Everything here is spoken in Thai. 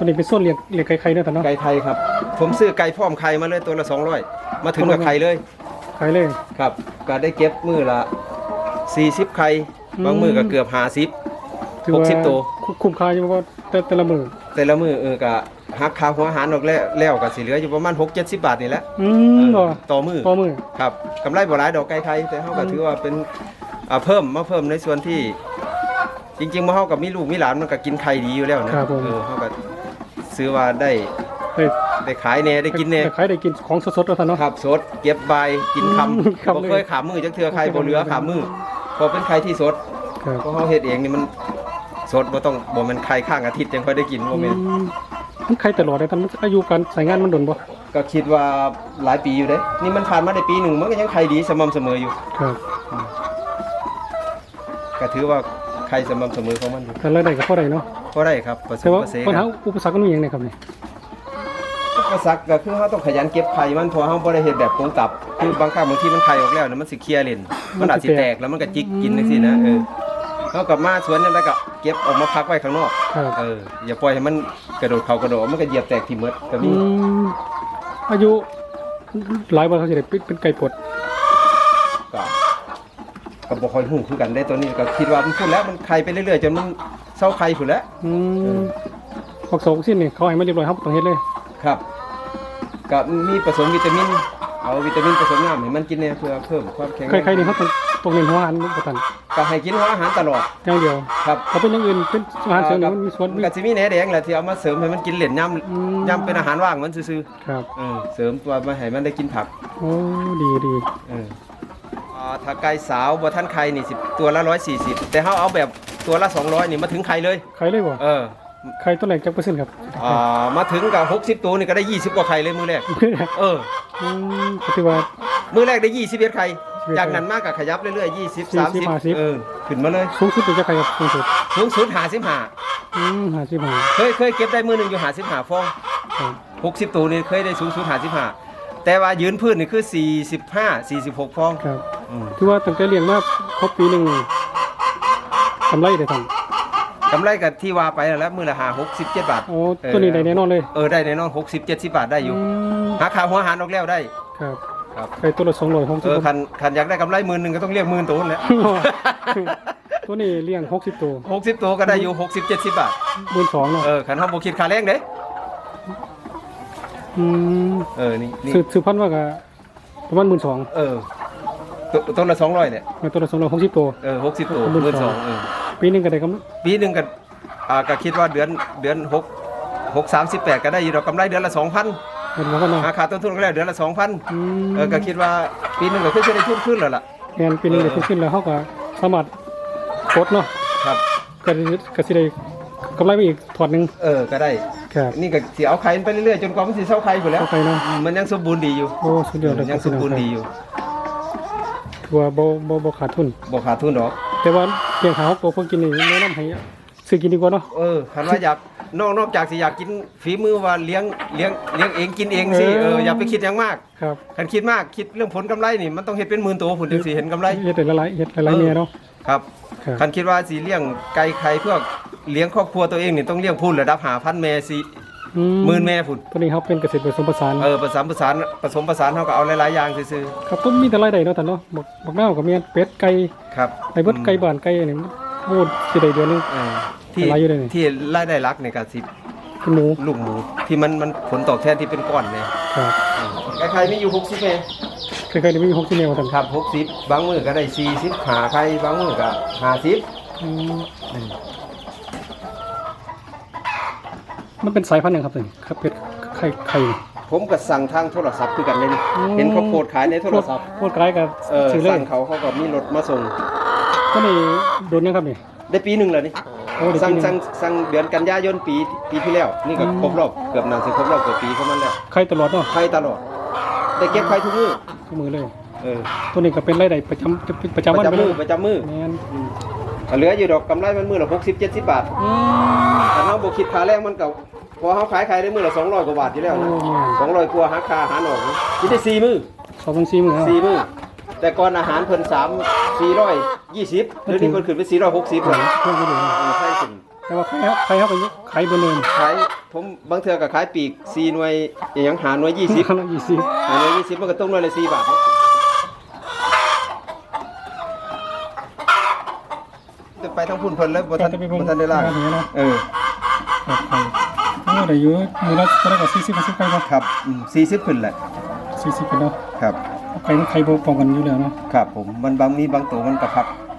ตัวนี้เป็นส่วนเลี้ยงเลี้ยงไก่ไข่เด้อท่านเนาะไก่ไทยครับ ผมซื้อไก่พร้อมไข่มาเลยตัวละ200มาถึงกับไข่เลยไข่เลย ครับก็ได้เก็บมือละ40ไข่อืมบางมือก็เกือบ50 ถือว่า60ตัว คุ้มค่าอยู่เพราะว่าแต่แต่ละมือแต่ละมือเออก็หักค่าหัวอาหารออกแล้วแล้วก็สิเหลืออยู่ประมาณ6-70 บาทนี่แหละอืมบ่ต่อมือต่อมือ ครับกำไรบ่หลายดอกไก่ไข่แต่เฮาก็อืม ถือว่าเป็นอ่าเพิ่มมาเพิ่มในส่วนที่ จริงๆมาเฮากับมีลูกมีหลานมันก็กินไข่ดีอยู่แล้วนะครับผม เออเฮาก็ ซื้อว่าได้ได้ได้ขายแน่ได้กินแน่ได้ขายได้กินของสดๆแล้วท่านเนาะครับสดเก็บใบกินคอืมำครับบ่เคยขามือจักเทื่อไข่บ่เหลือขามือพอเป็นไข่ที่สดครับเพราะเฮาเฮ็ดเองนี่มันสดบ่ต้องบ่แม่นไข่ข้างอาทิตย์จังค่อยได้กินบ่แม่นอืมมันไข่ตลอดเลยท่านมันอายุการใช้งานมันดนบ่ก็คิดว่าหลายปีอยู่เด้นี่มันผ่านมาได้ปีหนึ่งมันก็ยังไข่ดีสม่ำเสมออยู่ครับก็ถือว่า ไข่สม่ำเสมอของมันอยู่แต่รายได้ก็พอได้เนาะก็ได้ครับประสแต่บว่าประเสปัญหาครับอุปสรรคก็มีอย่างไรครับนี่อุปสรรคก็คือเราต้องขยันเก็บไข่มันเพอเราบ่ได้เฮ็ดแบบกงตับ คือบางครั้งบางทีมันไข่ออกแล้วนะมันสิเคลียร์เลนมันอาจสิแตกแล้วมันก็จิกกินจังซี่นะเออเรากลับมาสวนยังไงก็เก็บออกมาพักไว้ข้างนอก ครับเอออย่าปล่อยให้มันกระโดดเขากระโดดมันก็เหยียบแตกที่หมดก็อืมีมอายุหลายวันเขาจะได้เป็นเป็นไก่ปลดก็ ก็บ่ค่อยฮู้คือกันได้ตัวนี้ก็คิดว่ามันพูดแล้วมันไข่ไปเรื่อยๆจนมันเศร้าไข่พุ่นแล้วอืมพวกสองสิ้นนี่เขาให้มาเรียบร้อยครับต้องเฮ็ดเลยครับก็มีผสมวิตามิน เอาวิตามินผสมน้ำให้มันกินเนี่ยเพื่อเพิ่มความแข็งแรไข่งไข่นี่เขาต้องต้องเน้นหัวอาหารบ่ทันก็ให้กินหัวอาหารตลอดอย่างเดียวครับเขาเป็นอย่างอื่นเป็นอาหารเสริมนี่มันมีส่วนมัมีนก็สิมีแหนแดงแหละที่เอามาเสริมให้มันกินเหรียญย่อืมำย่ำเป็นอาหารว่างมันซื่อครับๆเออเสริมตัวมาให้มันได้กินผักโอ้ดีดีเออ อ่าถ้าไก่สาวบ่ทันไข่นี่สิตัวละ140 แต่เฮาเอาแบบตัวละ 200 นี่มาถึงไข่เลย ไข่เลยบ่เออไข่ตัวแรกจักเปอร์เซ็นต์ครับอ่ามาถึงกับ60 ตัวนี่ก็ได้ 20 กว่าไข่เลยมื้อแรกเอออืมก็ถือว่า มื้อแรกได้ 21 ไข่21จากนั้นมากก็ขยับเรื่อยๆ20 40 30 50 เออขึ้นมาเลยสูงสุดเป็นจักไข่ครับสูงสุดสูงสุด55อืม55เคยเคยเก็บได้มื้อหนึงอยู่55ฟอง ครับ60 ตัวนี่เคยได้สูงสุด55แต่ว่ายืนพื้นนี่คือ 45 46 ฟองครับ อืมคือว่าตั้งแต่เลี้ยงมาครบปีหนึงนี่กำไรได้ทันกำไรกับที่ว่าไปแล้วมื้อละ5 67บาทโอ้ตัวนี้ได้แน่นอนเลยเออได้แน่นอน60 70บาทได้อยู่มหาค่าหัวอาหารออกแล้วได้ครับครับไข่ตัวละ200ของเออคันคันอยากได้กำไรหมื่นหนึงก็ต้องเรียกหมื่นตัวนั่นแหละตัวนี้เลี้ยง60ตัว60ตัวก็ได้อยู่60 70บาท12,000เนาะเออคันเฮาบ่คิดค่าแรงเด้อืมเออนี่นี่ซื้อซื้อพันว่าก็ประมาณ12,000เออ ตัวตัวละ200เนี่ยแม่ตัวละ260ตัว เออ60ตัวหมื่นหมื่นสสออง งเออปีหนึงก็ได้กำปีหนึงก็อ่าก็คิดว่าเดือนเดือน6 6 38ก็ได้อยู่ดอกกำไรเดือนละ2,000เห็นว่าก็เนาะหาค่าต้นทุนก็แล้วเดือนละ2,000อืมเออก็คิดว่าปีหนึงก็คือจะได้ทุนขึ้นแล้วล่ะแม่นปีหนึงได้ขึ้นแล้วเฮาก็สามารถกดเนาะครับ ก็ได้ก็สิได้กำไรไปอีกถอดหนึงเออก็ได้ ครับนี่ก็สิเอาไข่มันไปเรื่อยๆจนกว่ามันสิเซาไข่พุ่นแล้ว เข้าไปเนาะ มันยังสมบูรณ์ดีอยู่ โอ้สุดยอดเลยคยัรังบสมบูรณ์ดีอยู่ ถือว่าบ่บ่บ่ขาดทุน บ่ขาดทุนดอก แต่ว่าเพียงหาฮอกตัวพวกกินนี่แนะนำให้ซื้อกินดีกว่าเนาะ เออคันว่าอยากนอกนอกจากสิอยากกินฝีมือว่าเลี้ยงเลี้ยงเลี้ยงเองกินเองสิเออเอออย่าไปคิดอย่างมากครับคันคิดมากคิดเรื่องผลกำไรนี่มันต้องเฮ็ดเป็นหมื่นตัวผลจังสิเห็นกำไรเฮ็ดได้หลายๆเฮ็ดหลายๆแนวเนาะครับครับคันคิดว่าสิเลี้ยงไก่ไข่เพื่อเลี้ยงครอบครัวตัวเองนี่ต้องเลี้ยงพุ่นระดับ5,000แม่สิ อืหมื่นแม่พุ่นตัวนี้เขาเป็นเกษตรผสมผสานเออผสมผสานผสมผสานเฮาก็เอาหลายๆอย่างซื่อครับก็มีแต่รายได้เนาะท่านเนาะบักบักนาวก็มีเป็ดไก่ๆครับไอ้เบิดไก่บ้านไก่นี่โอ้สิได้เดือนหนึง เออที่หลายอยู่เลยนี่ ที่รายได้หลักนี่ก็สิเป็นหมูลูกหมูที่มันมันผลตอบแทนที่เป็นก้อนเนี่ยครับไก่ไข่มีอยู่60แม่ เคยๆได้มี60แนวท่านครับ60บางมื้อก็ได้40หาไข่บางมื้อก็50อืม มันเป็นสายพันธุ์หยังครับตัวนี้ครับเป็ดไข่ไข่นี่ผมก็สั่งทางโทรศัพท์คือกันเลยนี่อืม เห็นเขาโพสต์ขายในโทรศัพท์โคตรไกลกับเออซื้อเลยสั่งเขาเขาก็มีรถมาส่งตัวนี้โดนยังครับนี่ ได้ปีหนึ่งแล้วนี่โอ้ได้สั่งปีหนึ่งสั่งสั่งเดือนกันยายนปีปีที่แล้ว นี่ก็อืม ครบรอบเกือบนานสิครบรอบเกือบปีของมันแล้วไข่ตลอดเนาะไข่ตลอดได้เก็บไข่ทุกมื้อทุกมือเลย เออตัวนี้ก็เป็นรายได้ประจำจะเป็นประจำปวันระไปจำเลมือยประจำมือแม่นอืม ก็เหลืออยู่ดอกกำไรมันมือละ60 70บาทอืม แต่เฮาบ่คิดค่าแรงมันก็พอเฮาขายขายได้มือละ200กว่าบาทอยู่แล้วนะโอ้แม่น200กว่าหักค่าอาหารออกนะคิดได้4มื้อสองพันสี่หมื่นสี่มื้อแต่ก่อนอาหารเพิ่นสามสี่ร้อยยี่สิบเดี๋ยวนี้เพิ่นขึ้นไปสี่ร้อยหกสิบแล้วเพิ่มไปดูเออใช่ขึ้นแต่ว่าใครครับใครครับไปขายบนเนินขายผมบางเทื่อก็ขายปีก4หน่วยอหยังหาหน่วย20 ยี่สิบหาหน่วย20มันก็ตกหน่วยละ4บาทจะ ไปทั้งพุ่นเพิ่นแล้วบ่ทันบ่ทันได้ล่างเออครับไข่โอ้ได้อยู่มือละเท่าไหร่กับสี่สิบสิบไข่ป่ะครับอืม40ขึ้นแหละสี่สิบเป็นแล้วครับไข่มันไข่บ่พอกันอยู่แล้วเนาะครับผมมันบางมีบางตัวมันกระพักช่วง